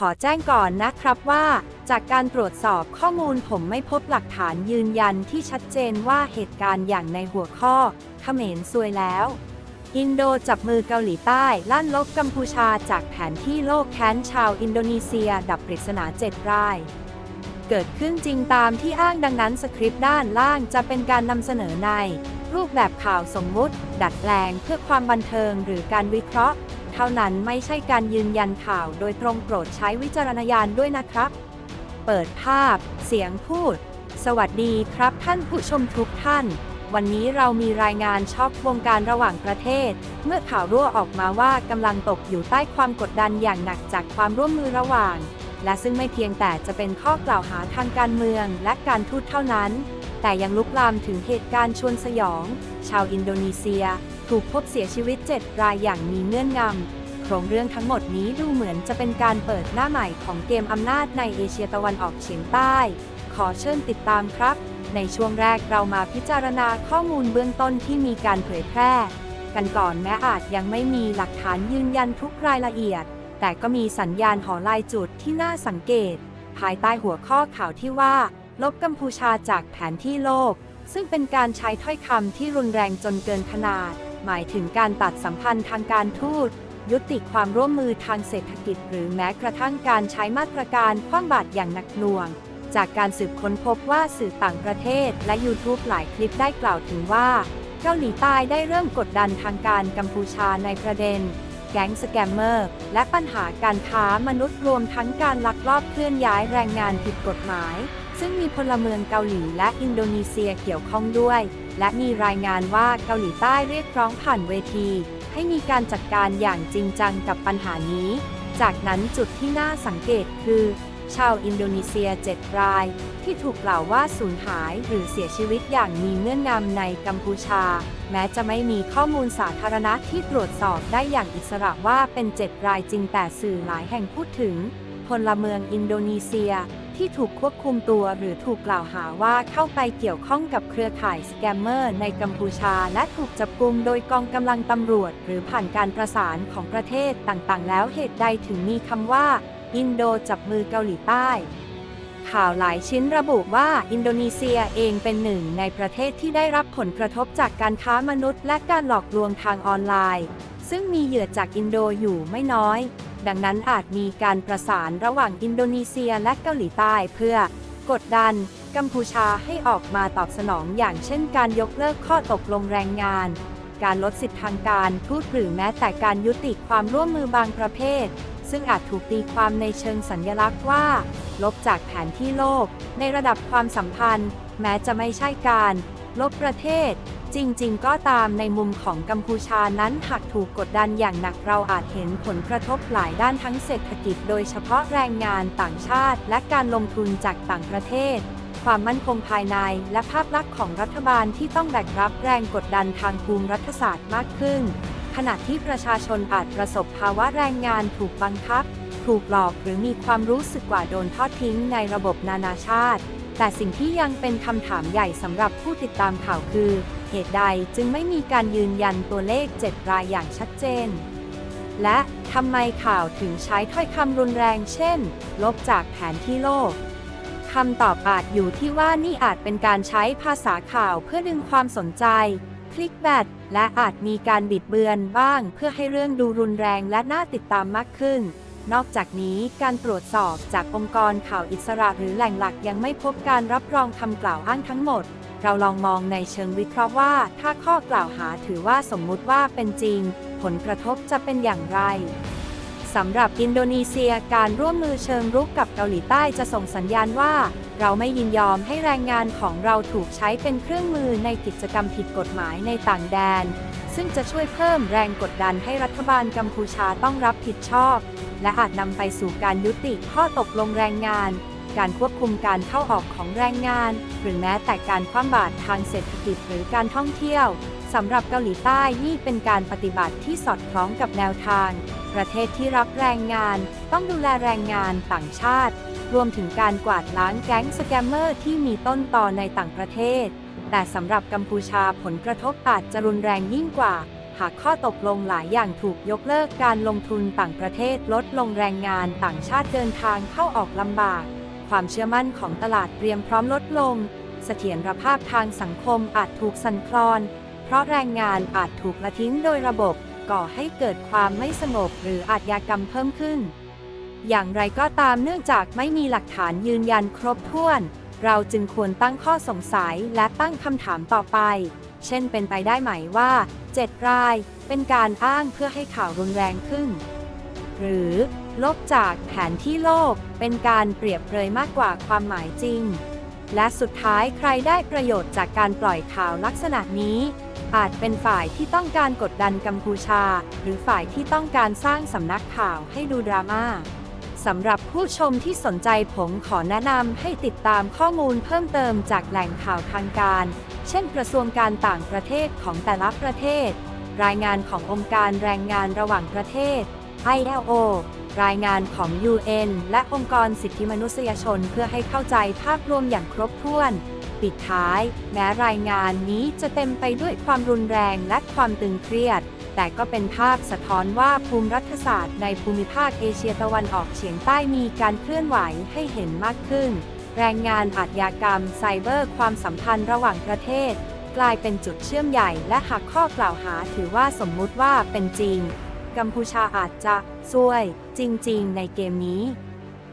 ขอแจ้งก่อนนะครับว่า จากการตรวจสอบข้อมูลผมไม่พบหลักฐานยืนยันที่ชัดเจนว่าเหตุการณ์อย่างในหัวข้อเขมรซวยแล้ว อินโดจับมือเกาหลีใต้ลั่นลบกัมพูชาจากแผนที่โลกแค้นชาวอินโดนีเซีย ดับปริศนาเจ็ดราย เกิดขึ้นจริงตามที่อ้างดังนั้นสคริปต์ด้านล่างจะเป็นการนำเสนอใน รูปแบบข่าวสมมุติ ดัดแปลงเพื่อความบันเทิงหรือการวิเคราะห์ เท่านั้นไม่ใช่การยืนยันข่าวโดยตรงโปรดใช้วิจารณญาณด้วยนะครับ เปิดภาพ เสียงพูด สวัสดีครับท่านผู้ชมทุกท่าน วันนี้เรามีรายงานช็อกวงการระหว่างประเทศ เมื่อข่าวรั่วออกมาว่ากำลังตกอยู่ใต้ความกดดันอย่างหนักจากความร่วมมือระหว่าง และซึ่งไม่เพียงแต่จะเป็นข้อกล่าวหาทางการเมืองและการทูตเท่านั้น แต่ยังลุกลามถึงเหตุการณ์ชวนสยอง ชาวอินโดนีเซียถูกพบเสียชีวิต 7 รายอย่างมีเงื่อนงำ โครงเรื่องทั้งหมดนี้ดูเหมือนจะเป็นการเปิดหน้าใหม่ของเกมอำนาจในเอเชียตะวันออกเฉียงใต้ ขอเชิญติดตามครับ ในช่วงแรกเรามาพิจารณาข้อมูลเบื้องต้นที่มีการเผยแพร่ กันก่อนแม้อาจยังไม่มีหลักฐานยืนยันทุกรายละเอียด แต่ก็มีสัญญาณหอลายจุดที่น่าสังเกต ภายใต้หัวข้อข่าวที่ว่า ลบกัมพูชาจากแผนที่โลก ซึ่งเป็นการใช้ถ้อยคำที่รุนแรงจนเกินขนาด หมายถึงการตัดสัมพันธ์ทางการทูต ยุติความร่วมมือทางเศรษฐกิจ หรือแม้กระทั่งการใช้มาตรการคว่ำบาตรอย่างหนักหน่วง จากการสืบค้นพบว่าสื่อต่างประเทศ และ YouTube หลายคลิปได้กล่าวถึงว่า เกาหลีใต้ได้เริ่มกดดันทางการกัมพูชาในประเด็น แก๊งสแกมเมอร์ และปัญหาการค้ามนุษย์รวมทั้งการลักลอบเคลื่อนย้ายแรงงานผิดกฎหมาย ซึ่งมีพลเมืองเกาหลีและอินโดนีเซียเกี่ยวข้องด้วย และมีรายงานว่าเกาหลีใต้เรียกร้องผ่านเวที ให้มีการจัดการอย่างจริงจังกับปัญหานี้ จากนั้นจุดที่น่าสังเกตคือ ชาวอินโดนีเซีย 7 ราย ที่ถูกกล่าวว่าสูญหายหรือเสียชีวิตอย่างมีเงื่อนงำในกัมพูชา แม้จะไม่มีข้อมูลสาธารณะที่ตรวจสอบได้อย่างอิสระว่าเป็น 7 รายจริงแต่สื่อหลายแห่งพูดถึงพลเมืองอินโดนีเซีย ที่ถูกควบคุมตัวหรือถูกกล่าวหาว่าเข้าไปเกี่ยวข้องกับเครือข่ายสแกมเมอร์ในกัมพูชา และถูกจับกุมโดยกองกำลังตำรวจ หรือผ่านการประสานของประเทศต่างๆ แล้วเหตุใดถึงมีคำว่า อินโดจับมือเกาหลีใต้ ข่าวหลายชิ้นระบุว่าอินโดนีเซียเองเป็นหนึ่งในประเทศที่ได้รับผลกระทบจากการค้ามนุษย์ และการหลอกลวงทางออนไลน์ ซึ่งมีเหยื่อจากอินโดอยู่ไม่น้อย ดังนั้นอาจมีการประสานระหว่างอินโดนีเซียและเกาหลีใต้เพื่อกดดันกัมพูชาให้ออกมาตอบสนองอย่างเช่นการยกเลิกข้อตกลงแรงงาน การลดสิทธิทางการทูตหรือแม้แต่การยุติความร่วมมือบางประเภท ซึ่งอาจถูกตีความในเชิงสัญญลักษณ์ว่า ลบจากแผนที่โลก ในระดับความสัมพันธ์ แม้จะไม่ใช่การ ลบประเทศ จริง ๆ ก็ตามในมุมของกัมพูชานั้นหากถูกกดดันอย่างหนักเราอาจเห็นผลกระทบหลายด้านทั้งเศรษฐกิจโดยเฉพาะแรงงานต่างชาติ และการลงทุนจากต่างประเทศ ความมั่นคงภายในและภาพลักษณ์ของรัฐบาลที่ต้องแบกรับแรงกดดันทางภูมิรัฐศาสตร์มากขึ้น ขณะที่ประชาชนอาจประสบภาวะแรงงานถูกบังคับ ถูกหลอกหรือมีความรู้สึกว่าโดนทอดทิ้งในระบบนานาชาติ แต่สิ่งที่ยังเป็นคำถามใหญ่สำหรับผู้ติดตามข่าวคือ เหตุใดจึงไม่มีการยืนยันตัวเลข 7 รายอย่างชัดเจน และทำไมข่าวถึงใช้ถ้อยคำรุนแรงเช่น ลบจากแผนที่โลกคำตอบอาจอยู่ที่ว่านี่อาจเป็นการใช้ภาษาข่าวเพื่อดึงความสนใจ คลิกแบตและอาจมีการบิดเบือนบ้างเพื่อให้เรื่องดูรุนแรงและน่าติดตามมากขึ้น นอกจากนี้การตรวจสอบจากองค์กรข่าวอิสระหรือแหล่งหลักยังไม่พบการรับรองคำกล่าวอ้างทั้งหมด เราลองมองในเชิงวิเคราะห์ว่า ถ้าข้อกล่าวหาถือว่าสมมุติว่าเป็นจริง ผลกระทบจะเป็นอย่างไรสำหรับอินโดนีเซียการร่วมมือเชิงรุกกับเกาหลีใต้จะส่งสัญญาณว่า เราไม่ยินยอมให้แรงงานของเราถูกใช้เป็นเครื่องมือในกิจกรรมผิดกฎหมายในต่างแดน ซึ่งจะช่วยเพิ่มแรงกดดันให้รัฐบาลกัมพูชาต้องรับผิดชอบ และอาจนำไปสู่การยุติข้อตกลงแรงงาน การควบคุมการเข้าออกของแรงงาน หรือแม้แต่การคว่ำบาตรทางเศรษฐกิจหรือการท่องเที่ยวสำหรับเกาหลีใต้นี่เป็นการปฏิบัติที่สอดคล้องกับแนวทาง ประเทศที่รับแรงงาน ต้องดูแลแรงงานต่างชาติ รวมถึงการกวาดล้างแก๊งสแกมเมอร์ที่มีต้นต่อในต่างประเทศ แต่สำหรับกัมพูชาผลกระทบอาจจะรุนแรงยิ่งกว่า หากข้อตกลงหลายอย่างถูกยกเลิกการลงทุนต่างประเทศลดลงแรงงานต่างชาติเดินทางเข้าออกลำบาก ความเชื่อมั่นของตลาดเตรียมพร้อมลดลง เสถียรภาพทางสังคมอาจถูกสั่นคลอน เพราะแรงงานอาจถูกละทิ้งโดยระบบ ก่อให้เกิดความไม่สงบหรืออาชญากรรมเพิ่มขึ้น อย่างไรก็ตามเนื่องจากไม่มีหลักฐานยืนยันครบถ้วน เราจึงควรตั้งข้อสงสัยและตั้งคำถามต่อไป เช่นเป็นไปได้ไหมว่า 7 ราย เป็นการอ้างเพื่อให้ข่าวรุนแรงขึ้น หรือ ลบจากแผนที่โลกเป็นการเปรียบเปรยมากกว่าความหมายจริง และสุดท้ายใครได้ประโยชน์จากการปล่อยข่าวลักษณะนี้ อาจเป็นฝ่ายที่ต้องการกดดันกัมพูชา หรือฝ่ายที่ต้องการสร้างสำนักข่าวให้ดูดราม่าสำหรับผู้ชมที่สนใจผมขอแนะนำให้ติดตามข้อมูลเพิ่มเติมจากแหล่งข่าวทางการ เช่นกระทรวงการต่างประเทศของแต่ละประเทศ รายงานขององค์การแรงงานระหว่างประเทศ ILO รายงานของ UN และองค์กรสิทธิมนุษยชนเพื่อให้เข้าใจภาพรวมอย่างครบถ้วน ปิดท้าย แม้รายงานนี้จะเต็มไปด้วยความรุนแรงและความตึงเครียด แต่ก็เป็นภาพสะท้อนว่าภูมิรัฐศาสตร์ในภูมิภาคเอเชียตะวันออกเฉียงใต้มีการเคลื่อนไหวให้เห็นมากขึ้น แรงงานอาชญากรรม ไซเบอร์ ความสัมพันธ์ระหว่างประเทศ กลายเป็นจุดเชื่อมใหญ่ และหากข้อกล่าวหาถือว่าสมมุติว่าเป็นจริง กัมพูชาอาจจะซวย จริง ๆ ในเกมนี้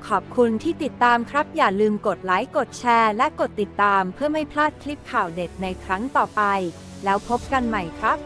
ขอบคุณที่ติดตามครับ อย่าลืมกดไลค์ กดแชร์ และกดติดตามเพื่อไม่พลาดคลิปข่าวเด็ดในครั้งต่อไป แล้วพบกันใหม่ครับ